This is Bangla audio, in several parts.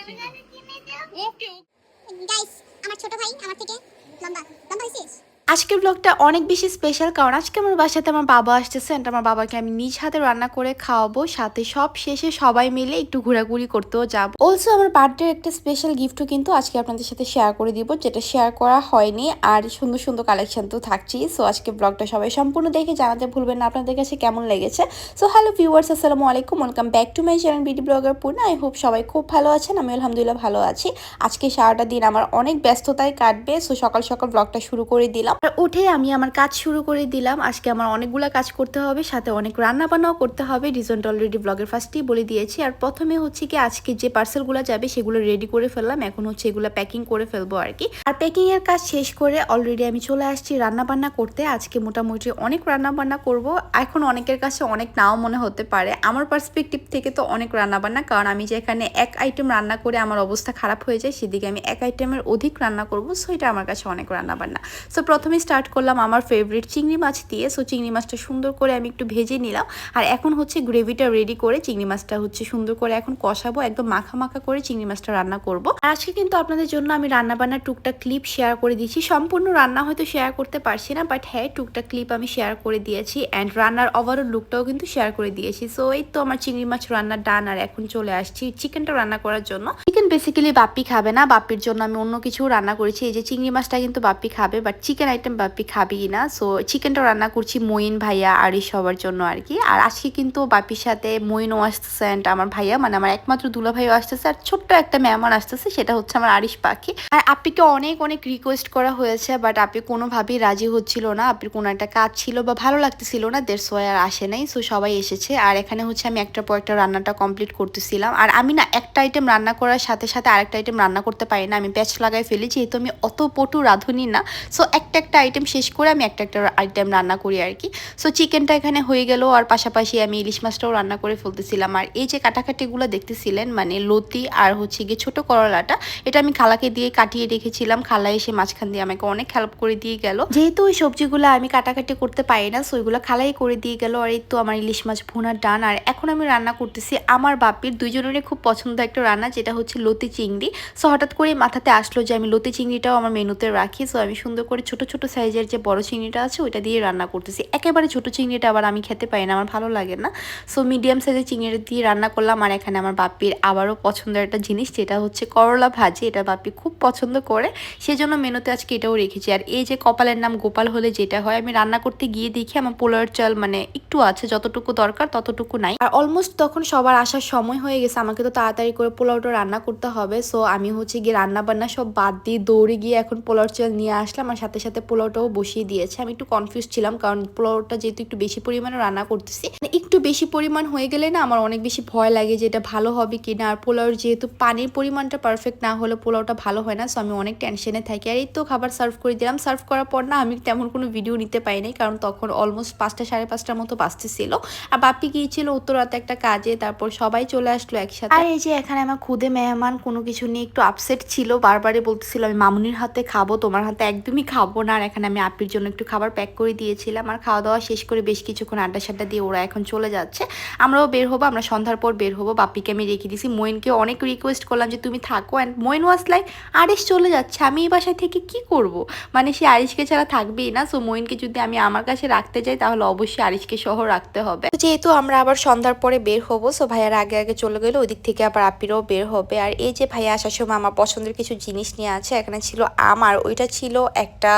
দেখি ওকে গাইস আমার ছোট ভাই আমার থেকে লম্বা লম্বা হয়েছিস? আজকের ব্লগটা অনেক বেশি স্পেশাল কারণ আজকে আমার বাসাতে আমার বাবা আসতেছে and আমার বাবাকে আমি নিজ হাতে রান্না করে খাওয়াবো, সাথে সব শেষে সবাই মিলে একটু ঘোরাঘুরি করতেও যাব। অলসো আমার বার্থডে একটা স্পেশাল গিফটও কিন্তু আজকে আপনাদের সাথে শেয়ার করে দিব, যেটা শেয়ার করা হয়নি আর সুন্দর সুন্দর কালেকশন তো থাকছেই। সো আজকে ব্লগটা সবাই সম্পূর্ণ দেখে জানাতে ভুলবেন না, আপনাদের কাছে কেমন লেগেছে? সো হ্যালো ভিউয়ার্স আসসালামু আলাইকুম welcome back to my channel BD blogger Purna I hope সবাই খুব ভালো আছেন, আমি আলহামদুলিল্লাহ ভালো আছি। আজকে সারাটা দিন আমার অনেক ব্যস্ততায় কাটবে সো সকাল সকাল ব্লগটা শুরু করে দিলাম। আর উঠে আমি আমার কাজ শুরু করে দিলাম। আজকে আমার অনেকগুলো কাজ করতে হবে, সাথে অনেক রান্না বান্নাও করতে হবে। রিজনটা অলরেডি ব্লগের ফার্স্টেই বলে দিয়েছি। আর প্রথমে হচ্ছে কি, আজকে যে পার্সেলগুলো যাবে সেগুলো রেডি করে ফেললাম। এখন হচ্ছে এগুলো প্যাকিং করে ফেলব আর কি। আর প্যাকিং এর কাজ শেষ করে অলরেডি আমি চলে আসছি রান্না বান্না করতে। আজকে মোটামুটি অনেক রান্না বান্না করব। এখন অনেকের কাছে অনেক নাও মনে হতে পারে। আমার পার্সপেক্টিভ থেকে তো অনেক রান্না বান্না কারণ আমি যে এখানে এক আইটেম রান্না করে আমার অবস্থা খারাপ হয়ে যায়, সেদিকে আমি এক আইটেমের অধিক রান্না করব। সো এটা আমার কাছে অনেক রান্না বান্না সো প্রথমে স্টার্ট করলাম আমার ফেভারিট চিংড়ি মাছ দিয়ে। সো চিংড়ি মাছটা সুন্দর করে আমি একটু ভেজে নিলাম। আর এখন হচ্ছে গ্রেভিটা রেডি করে চিংড়ি মাছটা হচ্ছে সুন্দর করে এখন কষাবো, একদম মাখা মাখা করে চিংড়ি মাছটা রান্না করব। আর আজকে কিন্তু আপনাদের জন্য আমি রান্না বান্নার টুকটাক ক্লিপ শেয়ার করে দিয়েছি। সম্পূর্ণ রান্না হয়তো শেয়ার করতে পারছি না বাট হ্যাঁ টুকটাক ক্লিপ আমি শেয়ার করে দিয়েছি। অ্যান্ড রান্নার ওভারঅল লুকটাও কিন্তু শেয়ার করে দিয়েছি। সো এই তো আমার চিংড়ি মাছ রান্নার ডান আর এখন চলে আসছি চিকেনটা রান্না করার জন্য। চিকেন বেসিক্যালি বাপ্পি খাবে না, বাপ্পির জন্য আমি অন্য কিছু রান্না করেছি। এই যে চিংড়ি মাছটা কিন্তু বাপ্পি খাবে বাট চিকেন আইটেম বাপ্পি খাবেই না। সো চিকেনটা রান্না করছি মইন ভাইয়া আর সবার জন্য আর কি আর আজকে কিন্তু বাপির সাথে মইনও আসতেছে and আমার ভাইয়া মানে আমার একমাত্র দুলা ভাইও আসতেছে। আর ছোট্ট একটা মেহমান আসতেছে, সেটা হচ্ছে আমার আরিশ পাখি। আর আপিকে অনেক অনেক রিকোয়েস্ট করা হয়েছে বাট আপি কোনোভাবেই রাজি হচ্ছিল না। আপির কোনো একটা কাজ ছিল বা ভালো লাগতেছিল না দেড় সোয় আর আসে নাই। সো সবাই এসেছে। আর এখানে হচ্ছে আমি একটার পর একটা রান্নাটা কমপ্লিট করতেছিলাম। আর আমি না একটা আইটেম রান্না করার সাথে সাথে আরেকটা আইটেম রান্না করতে পারি না। আমি প্যাচ লাগাই ফেলি, যেহেতু আমি অত পটু রাঁধুনি না। সো একটা একটা আইটেম শেষ করে আমি একটা একটা আইটেম রান্না করি আর কি সো চিকেনটা এখানে হয়ে গেল, আর পাশাপাশি আমি ইলিশ মাছটাও রান্না করে ফেলতেছিলাম। আর এই যে কাটাকাটিগুলো দেখতেছিলেন মানে লতি আর হচ্ছে গিয়ে ছোটো করলাটা, এটা আমি খালাকে দিয়ে কাটিয়ে রেখেছিলাম। খালা এসে মাঝখান দিয়ে আমাকে অনেক হেল্প করে দিয়ে গেল। যেহেতু ওই সবজিগুলো আমি কাটাকাটি করতে পারি না সো ওইগুলো খালাই করে দিয়ে গেল। আর এই তো আমার ইলিশ মাছ ভুনার ডান, আর এখন আমি রান্না করতেছি আমার বাপির দুইজনেরই খুব পছন্দ একটা রান্না, যেটা হচ্ছে লতি চিংড়ি। সো হঠাৎ করে মাথাতে আসলো যে আমি লতি চিংড়িটাও আমার মেনুতে রাখি। সো আমি সুন্দর করে ছোট ছোট সাইজের যে বড় চিংড়িটা আছে, ওইটা দিয়ে রান্না করতেছি। একেবারে ছোট চিংড়িটা আবার আমি খেতে পারি না, আমার ভালো লাগে না। সো মিডিয়াম সাইজের চিংড়িটা দিয়ে রান্না করলাম, আর এখানে আমার বাপির আবারও পছন্দের একটা জিনিস, যেটা হচ্ছে করলা ভাজি। এটা বাপি খুব পছন্দ করে, সেজন্য মেনুতে আজকে এটাও রেখেছি। আর এই যে কপালের নাম গোপাল হলে যেটা হয়, আমি রান্না করতে গিয়ে দেখি আমার পোলার চাল মানে একটু আছে, যতটুকু দরকার ততটুকু নাই। আর অলমোস্ট তখন সবার আসার সময় হয়ে গেছে, আমাকে তো তাড়াতাড়ি করে পোলাওটা রান্না করতে হবে। সো আমি হচ্ছে গিয়ে রান্না বান্না সব বাদ দিয়ে দৌড়ে গিয়ে এখন পোলাও চাল নিয়ে আসলাম, আর সাথে সাথে পোলাওটাও বসিয়ে দিয়েছে। আমি একটু কনফিউজ ছিলাম কারণ পোলাওটা যেহেতু একটু বেশি পরিমাণে রান্না করতেছি। মানে একটু বেশি পরিমাণ হয়ে গেলে না আমার অনেক বেশি ভয় লাগে যে এটা ভালো হবে কিনা। আর পোলাওর যেহেতু পানির পরিমাণটা পারফেক্ট না হলে পোলাওটা ভালো হয় না সো আমি অনেক টেনশনে থাকি। আর এই তো খাবার সার্ভ করে দিলাম। সার্ভ করার পর না আমি তেমন কোনো ভিডিও নিতে পারি নাই কারণ তখন অলমোস্ট পাঁচটা সাড়ে পাঁচটার মতো বাঁচতেছিল আর বাপি গিয়েছিল উত্তর উত্তরাতে একটা কাজে, তারপর সবাই চলে আসলো একসাথে। আর এই যে এখানে আমার খুদে মেহমান, কোনো কিছু নিয়ে একটু আপসেট ছিল বারবারে বলতেছিল, আমি মামুনির হাতে খাব, তোমার হাতে একদমই খাব না। আর এখানে আমি আপির জন্য একটু খাবার প্যাক করে দিয়েছিলাম। আর খাওয়া দাওয়া শেষ করে বেশ কিছুক্ষণ আড্ডা সাড্ডা দিয়ে ওরা এখন চলে যাচ্ছে। আমরাও বের হব, আমরা সন্ধ্যার পর বের হব। বাপিকে আমি রেখে দিয়েছি মইনকে অনেক রিকোয়েস্ট করলাম যে, তুমি থাকো and Moin was like Arish চলে যাচ্ছে। আমি এই বাসায় থেকে কি করব? মানে সে আরিশকে ছাড়া থাকবেই না। সো মইনকে যদি আমি আমার কাছে রাখতে যাই, তাহলে অবশ্যই আরিশকে সহ রাখতে হবে। যেহেতু আমরা আবার সন্ধ্যার পরে বের হব সো ভাইয়ার আগে আগে চলে গেলে। ওই দিক থেকে আবার আপিরও বের হবে। আর এই যে ভাইয়া, আসার সময় আমার পছন্দের কিছু জিনিস নিয়ে আছে। এখানে ছিল আমার ওইটা ছিল একটা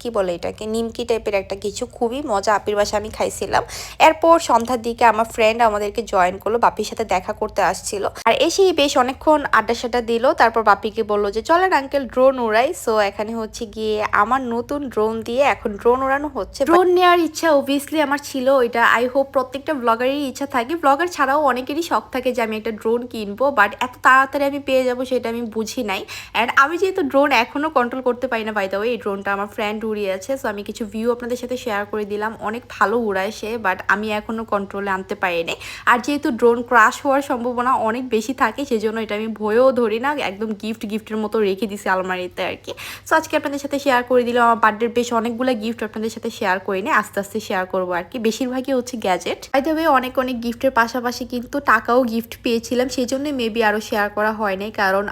কি বলে এটাকে, নিমকি টাইপের একটা কিছু খুবই মজা আপির বাসা আমি খাইছিলাম। এরপর সন্ধ্যার দিকে আমার ফ্রেন্ড আমাদেরকে জয়েন করল, বাপির সাথে দেখা করতে আসছিল। আর এসেই বেশ অনেকক্ষণ আড্ডা সাড্ডা দিল, তারপর বাপিকে বলল যে, চলেন আঙ্কেল ড্রোন উড়াই। সো এখানে হচ্ছে গিয়ে আমার নতুন ড্রোন দিয়ে এখন ড্রোন উড়ানো হচ্ছে। ড্রোন নেওয়ার ইচ্ছা অবভিয়াসলি আমার ছিল ওইটা। আই হোপ প্রত্যেকটা ব্লগারেরই ইচ্ছা থাকে। ব্লগার ছাড়াও অনেকেরই শখ থাকে যে, আমি একটা ড্রোন কিনবো। বাট এত তাড়াতাড়ি আমি পেয়ে যাব সেটা আমি বুঝি নাই। অ্যান্ড আমি যেহেতু ড্রোন এখনও কন্ট্রোল করতে পারি না বাইদাও এই ড্রোনটা আমার ফ্রেন্ড উড়িয়েছে সো আমি কিছু ভিউ আপনাদের সাথে শেয়ার করে দিলাম। অনেক ভালো উড়ায় সে বাট আমি এখনও কন্ট্রোলে আনতে পারিনি। আর যেহেতু ড্রোন ক্রাশ হওয়ার সম্ভাবনা অনেক বেশি থাকে, সেজন্য এটা আমি ভয়েও ধরি না, একদম গিফট গিফটের মতো রেখে দিছি আলমারিতে আর কি। সো আজকে আপনাদের সাথে শেয়ার করে দিলাম, আমার বার্থডের বেশ অনেকগুলো গিফট আপনাদের সাথে শেয়ার করে নিই আস্তে আস্তে শেয়ার করব আর কি। বেশিরভাগই হচ্ছে গ্যাজেট বাইদে অনেক অনেক গিফটের পাশাপাশি কিন্তু টাকাও গিফট পেয়েছিলাম সেই জন্য মেবি আরও শেয়ার করা হয়নি কারণ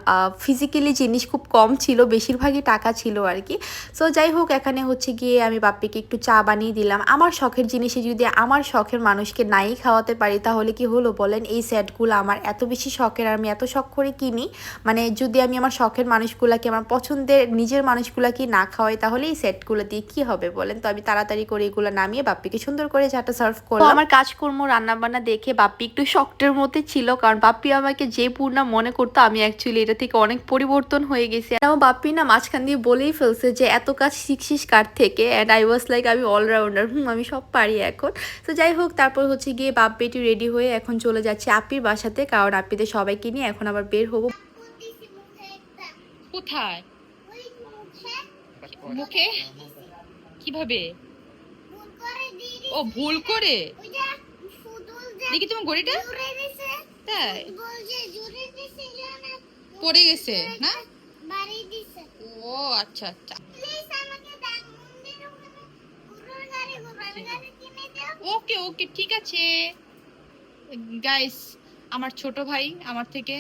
ফিজিক্যালি জিনিস খুব কম ছিল, বেশিরভাগই টাকা ছিল আর কি। সো যাই হোক এখানে হচ্ছে গিয়ে আমি বাপ্পিকে একটু চা বানিয়ে দিলাম। আমার শখের জিনিসে যদি আমার শখের মানুষকে নাই খাওয়াতে পারি তাহলে কি হলো বলেন? এই সেটগুলো আমার এত বেশি শখের আর আমি এত শখ করে কিনি। মানে যদি আমি আমার শখের মানুষগুলাকে আমার পছন্দের নিজের মানুষগুলাকে না খাওয়াই তাহলে এই সেটগুলো দিয়ে কি হবে বলেন? তো আমি তাড়াতাড়ি করে এগুলো নামিয়ে বাপ্পিকে সুন্দর করে চাটা সার্ভ করলাম। আমার কাজকর্ম রান্নাবান্না দেখে বাপ্পি একটু শক্টের মধ্যে ছিল কারণ বাপ্পি আমাকে যে পূর্ণা মনে করতো আমি অ্যাকচুয়ালি এটা থেকে অনেক পরিবর্তন হয়ে গেছি। বাপ্পি না মাঝখান দিয়ে বলেই ফেলছে যে এত কাজ শিখছিস কার থেকে? অ্যান্ড আই ওয়াজ লাইক আমি অলরাউন্ডার হুম, আমি সব পারি এখন। তো যাই হোক, তারপর হচ্ছে গিয়ে বাপ বেটি রেডি হয়ে এখন চলে যাচ্ছে আপির বাসাতে, কারণ আপিতে সবাইকে নিয়ে এখন আবার বের হব। কোথায়? মুখে? কীভাবে। ও, ভুল করে। দেখি তোমার গড়িটা তাই। পড়ে গেছে, না? ও আচ্ছা আচ্ছা। ওকে ওকে ঠিক আছে। গাইস আমার ছোট ভাই আমার থেকে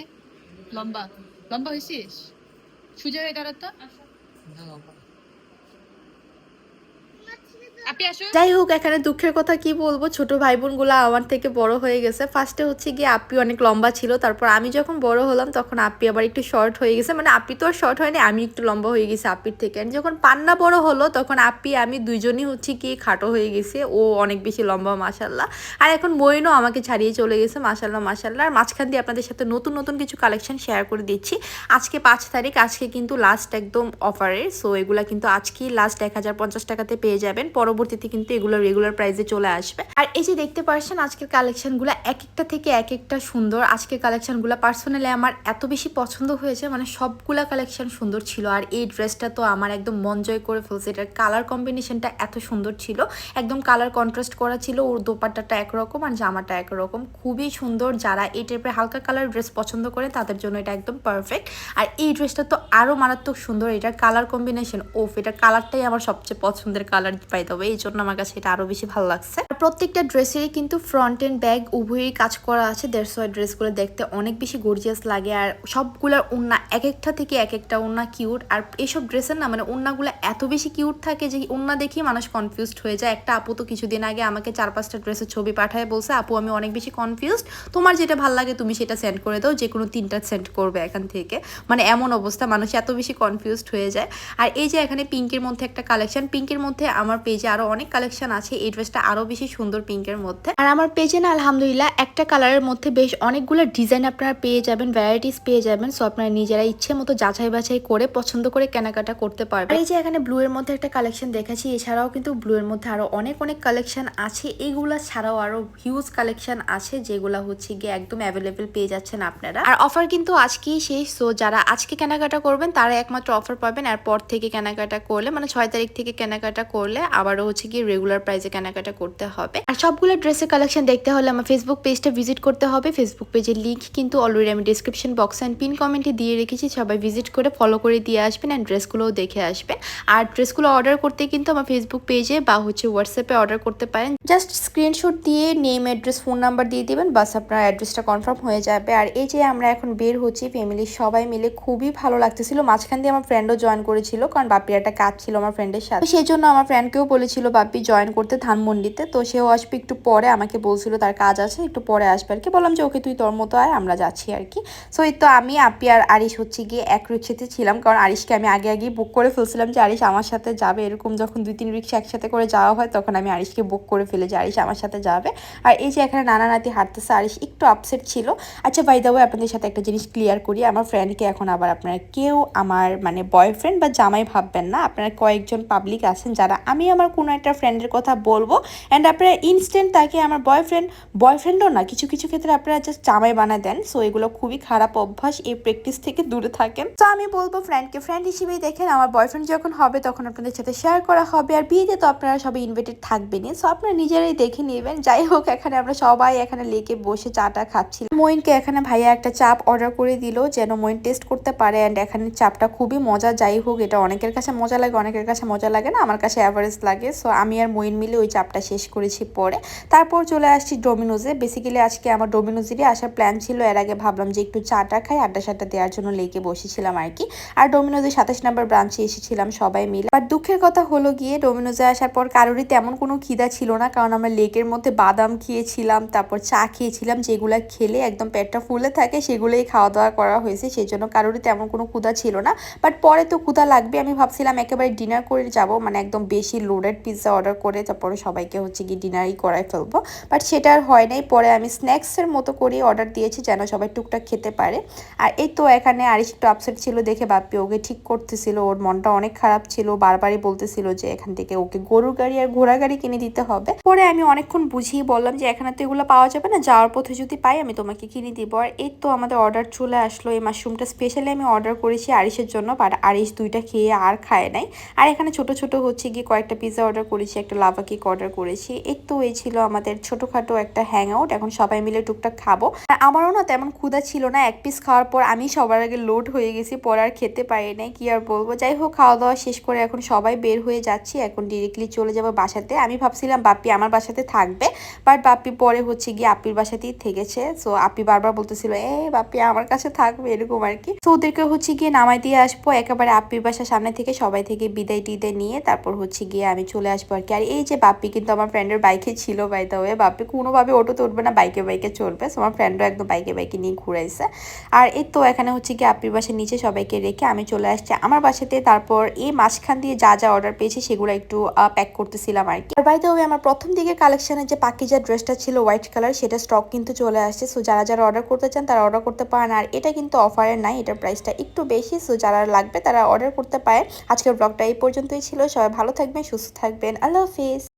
লম্বা। লম্বা হয়েছিস? সুজা হয়ে দাঁড়াতো? আসো যাই হোক, এখানে দুঃখের কথা কি বলব? ছোট ভাই বোনগুলো আমার থেকে বড় হয়ে গেছে। ফার্স্টে হচ্ছে গিয়ে আপি অনেক লম্বা ছিল, তারপর আমি যখন বড় হলাম তখন আপি আবার একটু শর্ট হয়ে গেছে। মানে আপি তো আর শর্ট হয়নি, আমি একটু লম্বা হয়ে গেছি আপির থেকে। যখন পান্না বড় হলো, তখন আপি, আমি দুইজনই হচ্ছে কি খাটো হয়ে গেছে। ও অনেক বেশি লম্বা মাসাল্লাহ আর এখন মইনও আমাকে ছাড়িয়ে চলে গেছে মাসাল্লাহ মাসাল্লাহ আর মাঝখান দিয়ে আপনাদের সাথে নতুন নতুন কিছু কালেকশন শেয়ার করে দিচ্ছি। আজকে পাঁচ তারিখ, আজকে কিন্তু লাস্ট একদম অফারের সো এগুলা কিন্তু আজকেই লাস্ট এক হাজার পঞ্চাশ টাকাতে পেয়ে যাবেন। পরবর্তীতে কিন্তু এগুলো রেগুলার প্রাইসে চলে আসবে। আর এই যে দেখতে পারছেন, আজকের কালেকশনগুলো এক একটা থেকে এক একটা সুন্দর। আজকের কালেকশনগুলো পার্সোনালি আমার এত বেশি পছন্দ হয়েছে মানে সবগুলা কালেকশন সুন্দর ছিল। আর এই ড্রেসটা তো আমার একদম মন জয় করে ফেলছে। এটার কালার কম্বিনেশনটা এত সুন্দর ছিল। একদম কালার কন্ট্রাস্ট করা ছিল, ওর দোপাট্টাটা একরকম আর জামাটা একরকম। খুবই সুন্দর। যারা এই টাইপের হালকা কালার ড্রেস পছন্দ করে, তাদের জন্য এটা একদম পারফেক্ট আর এই ড্রেসটা তো আরও মারাত্মক সুন্দর। এটার কালার কম্বিনেশন ওফ এটার কালারটাই আমার সবচেয়ে পছন্দের কালার পাই তবে এই জন্য আমার কাছে এটা আরও বেশি ভালো লাগছে। প্রত্যেকটা ড্রেসেরই কিন্তু ফ্রন্ট এন্ড ব্যাগ উভয়ই কাজ করা আছে দেড়শো ড্রেসগুলো দেখতে অনেক বেশি গর্জিয়াস লাগে। আর সবগুলোর উন্না এক একটা থেকে এক একটা উন্না কিউট আর এইসব ড্রেসের না মানে উন্নাগুলো এত বেশি কিউট থাকে যে উন্না দেখেই মানুষ কনফিউজড হয়ে যায়। একটা আপু তো কিছুদিন আগে আমাকে চার পাঁচটা ড্রেসের ছবি পাঠায় বলছে, আপু, আমি অনেক বেশি কনফিউজড তোমার যেটা ভালো লাগে তুমি সেটা সেন্ড করে দাও যে কোনো তিনটা সেন্ড করবে এখান থেকে। মানে এমন অবস্থা, মানুষ এত বেশি কনফিউজড হয়ে যায়। আর এই যে এখানে পিঙ্কের মধ্যে একটা কালেকশন পিঙ্কের মধ্যে আমার পেজে আরও অনেক কালেকশন আছে। এই ড্রেসটা আরও বেশি সুন্দর পিঙ্কের মধ্যে। আর আমার পেজে না আলহামদুলিল্লাহ একটা কালারের মধ্যে বেশ অনেকগুলো ডিজাইন আপনারা পেয়ে যাবেন ভ্যারাইটিস পেয়ে যাবেন। সো আপনারা নিজেরা ইচ্ছে মতো যাচাই বাছাই করে, পছন্দ করে কেনাকাটা করতে পারবেন। এই যে এখানে ব্লু এর মধ্যে একটা কালেকশন দেখাচ্ছি, এছাড়াও কিন্তু ব্লু এর মধ্যে আরও অনেক অনেক কালেকশন আছে। এইগুলা ছাড়াও আরও হিউজ কালেকশন আছে, যেগুলা হচ্ছে গিয়ে একদম অ্যাভেলেবেল পেয়ে যাচ্ছেন আপনারা। আর অফার কিন্তু আজকেই শেষ। সো যারা আজকে কেনাকাটা করবেন, তারা একমাত্র অফার পাবেন। আর পর থেকে কেনাকাটা করলে মানে ছয় তারিখ থেকে কেনাকাটা করলে, আবারও হচ্ছে গিয়ে রেগুলার প্রাইসে কেনাকাটা করতে হবে। আর সবগুলো ড্রেসের কালেকশন দেখতে হলে আমার ফেসবুক পেজটা ভিজিট করতে হবে। ফেসবুক পেজের লিঙ্ক কিন্তু অলরেডি আমি ডিসক্রিপশন বক্স অ্যান্ড পিন কমেন্টে দিয়ে রেখেছি। সবাই ভিজিট করে ফলো করে দিয়ে আসবেন অ্যান্ড ড্রেসগুলোও দেখে আসবেন। আর ড্রেসগুলো অর্ডার করতে কিন্তু আমার ফেসবুক পেজে বা হচ্ছে হোয়াটসঅ্যাপে অর্ডার করতে পারেন। জাস্ট স্ক্রিনশট দিয়ে নেম অ্যাড্রেস ফোন নাম্বার দিয়ে দিবেন, বাস আপনার অ্যাড্রেসটা কনফার্ম হয়ে যাবে। আর এই যে আমরা এখন বের হচ্ছি ফ্যামিলির সবাই মিলে খুবই ভালো লাগতেছিল। মাঝখান দিয়ে আমার ফ্রেন্ডও জয়েন করেছিল, কারণ বাপির একটা কাজ ছিল আমার ফ্রেন্ডের সাথে। সেই জন্য আমার ফ্রেন্ডকেও বলেছিল বাপি জয়েন করতে ধানমন্ডিতে। তো সেও আসবে একটু পরে, আমাকে বলছিল তার কাজ আছে, একটু পরে আসবে আর কি। বললাম যে, ওকে, তুই তোর মতো আয়, আমরা যাচ্ছি আর কি। সো এই তো আমি, আপি আর আরিশ হচ্ছে গিয়ে এক রিক্সাতে ছিলাম। কারণ আরিশকে আমি আগে আগে বুক করে ফেলছিলাম যে, আরিশ আমার সাথে যাবে। এরকম যখন দুই, তিন রিক্সা একসাথে করে যাওয়া হয়, তখন আমি আরিশকে বুক করে ফেলে যে, আরিশ আমার সাথে যাবে। আর এই যে, এখানে নানা নাতি হাঁটতেছে, আরিশ একটু আপসেট ছিল। আচ্ছা বাই দাও আপনাদের সাথে একটা জিনিস ক্লিয়ার করি। আমার ফ্রেন্ডকে এখন আবার আপনারা কেউ আমার মানে বয়ফ্রেন্ড বা জামাই ভাববেন না। আপনারা কয়েকজন পাবলিক আছেন যারা আমি, আমার কোনো একটা ফ্রেন্ডের কথা বলব অ্যান্ড আপনারা ইনস্ট্যান্ট তাকে আমার বয়ফ্রেন্ড বয়ফ্রেন্ডও না, কিছু কিছু ক্ষেত্রে আপনারা জাস্ট জামাই বানায় দেন সো এগুলো খুবই খারাপ অভ্যাস এই প্র্যাকটিস থেকে দূরে থাকেন। তো আমি বলব ফ্রেন্ডকে ফ্রেন্ড হিসেবেই দেখেন, আমার বয়ফ্রেন্ড যখন হবে তখন আপনাদের সাথে শেয়ার করা হবে, আর বিয়েতে তো আপনারা সবাই ইনভাইটেড থাকবেনই সো আপনারা নিজেরাই দেখে নেবেন। যাই হোক, এখানে আমরা সবাই এখানে লেকে বসে চাটা খাচ্ছি মইনকে এখানে ভাইয়া একটা চাপ অর্ডার করে দিল, যেন মইন টেস্ট করতে পারে অ্যান্ড এখানে চাপটা খুবই মজা যাই হোক, এটা অনেকের কাছে মজা লাগে, অনেকের কাছে মজা লাগে না, আমার কাছে অ্যাভারেজ লাগে। সো আমি আর মইন মিলে ওই চাপটা শেষ করেছি পরে। তারপর চলে আসছি ডোমিনোজে। বেসিক্যালি আজকে আমার ডোমিনোজেরই আসার প্ল্যান ছিল। এর আগে ভাবলাম যে একটু চাটা খাই আড্ডা সাড্ডা দেওয়ার জন্য লেকে বসেছিলাম আর কি। আর ডোমিনোজের সাতাশ নাম্বার ব্রাঞ্চে এসেছিলাম সবাই মিলে। বাট দুঃখের কথা হলো গিয়ে ডোমিনোজে আসার পর কারোরই তেমন কোনো খিদা ছিল না। কারণ আমরা লেকের মধ্যে বাদাম খেয়েছিলাম, তারপর চা খেয়েছিলাম, যেগুলো খেলে একদম পেটটা ফুলে থাকে, সেগুলোই খাওয়া দাওয়া করা হয়েছে। সেই জন্য কারোরই তেমন কোনো ক্ষুধা ছিল না। বাট পরে তো ক্ষুধা লাগবে। আমি ভাবছিলাম একেবারে ডিনার করে যাব। মানে একদম বেশি লোডেড পিৎজা অর্ডার করে তারপরে সবাইকে হচ্ছে গিয়ে ডিনারই করাই ফেলব। বাট সেটা আর হয় নাই, পরে আমি স্ন্যাক্সের মতো করে অর্ডার দিয়েছি যেন সবাই টুকটাক খেতে পারে। আর এই তো এখানে আরিশ একটু আপসেট ছিল, দেখে বাপ্পি ওকে ঠিক করতেছিল, ওর মনটা অনেক খারাপ ছিল, বারবারই বলতেছিল যে এখান থেকে ওকে গরুর গাড়ি আর ঘোড়া গাড়ি কিনে দিতে হবে। পরে আমি অনেকক্ষণ বুঝিয়ে বললাম যে এখানে তো এগুলো পাওয়া যাবে না, যাওয়ার পথে যদি পাই আমি তোমাকে কিনে দিব। আর এই তো আমাদের অর্ডার চলে আসলো, এই মাশরুমটা স্পেশালি আমি অর্ডার করেছি আরিশের জন্য বাট আরিশ দুইটা খেয়ে আর খায় নাই। আর এখানে ছোট ছোট হচ্ছে গিয়ে কয়েকটা পিৎজা অর্ডার করেছি, একটা লাভা কেক অর্ডার করেছি। এই তো এই ছিল আমাদের ছোটখাটো একটা হ্যাং আউট এখন সবাই মিলে টুকটাক খাব। আমারও না তেমন ক্ষুধা ছিল না। এক পিস খাওয়ার পর আমি সবার আগে লোড হয়ে গেছি, পরে আর খেতে পারি নাই, কি আর বলব? যাই হোক খাওয়া দাওয়া শেষ করে এখন সবাই বের হয়ে যাচ্ছি। এখন ডিরেক্টলি চলে যাব বাসাতে। আমি ভাবছিলাম বাপ্পি আমার বাসাতে থাকবে বাট বাপ্পি পরে হচ্ছে গিয়ে আপির বাসাতেই থেকেছে। সো আপি বারবার বলতেছিল, এ, বাপ্পি আমার কাছে থাকবে, এরকম আর কি। তো ওদেরকে হচ্ছে গিয়ে নামাই দিয়ে আসব। একেবারে আপির বাসার সামনে থেকে সবাই থেকে বিদায় টিদায় নিয়ে তারপর হচ্ছে গিয়ে আমি চলে আসব আর কি। আর এই যে বাপ্পি কিন্তু আমার ফ্রেন্ডের বাইকে ছিল বাই দা ওয়ে বাপ্পি কোনোভাবে অটোতে উঠবে না বাইকে বাইকে চলবে সো আমার ফ্রেন্ডও একদম বাইকে বাইকে নিয়ে ঘুরাইছে আর এই তো এখানে হচ্ছে গিয়ে আপির বাসার নিচে সবাইকে রেখে আমি চলে আসছি। আমার বাসাতে তারপর এই মাঝখান দিয়ে যা যা অর্ডার পেয়েছি সেগুলো একটু প্যাক করতেছিলাম আর কি। আর বাই দা ওয়ে আমার প্রথম দিকে কালেকশনের যে পাকিজা ড্রেসটা ছিল হোয়াইট কালার সেটা স্টক কিন্তু চলে আসছে। সো যারা যারা অর্ডার করতে চান, তারা অর্ডার করতে পারেন। আর এটা কিন্তু অফারের নাই, এটার প্রাইসটা একটু বেশি। সো যারা লাগবে, তারা অর্ডার করতে পারে আজকের ব্লগটা এই পর্যন্তই ছিল। সবাই ভালো থাকবেন, সুস্থ থাকবেন। আল্লাহ হাফিজ।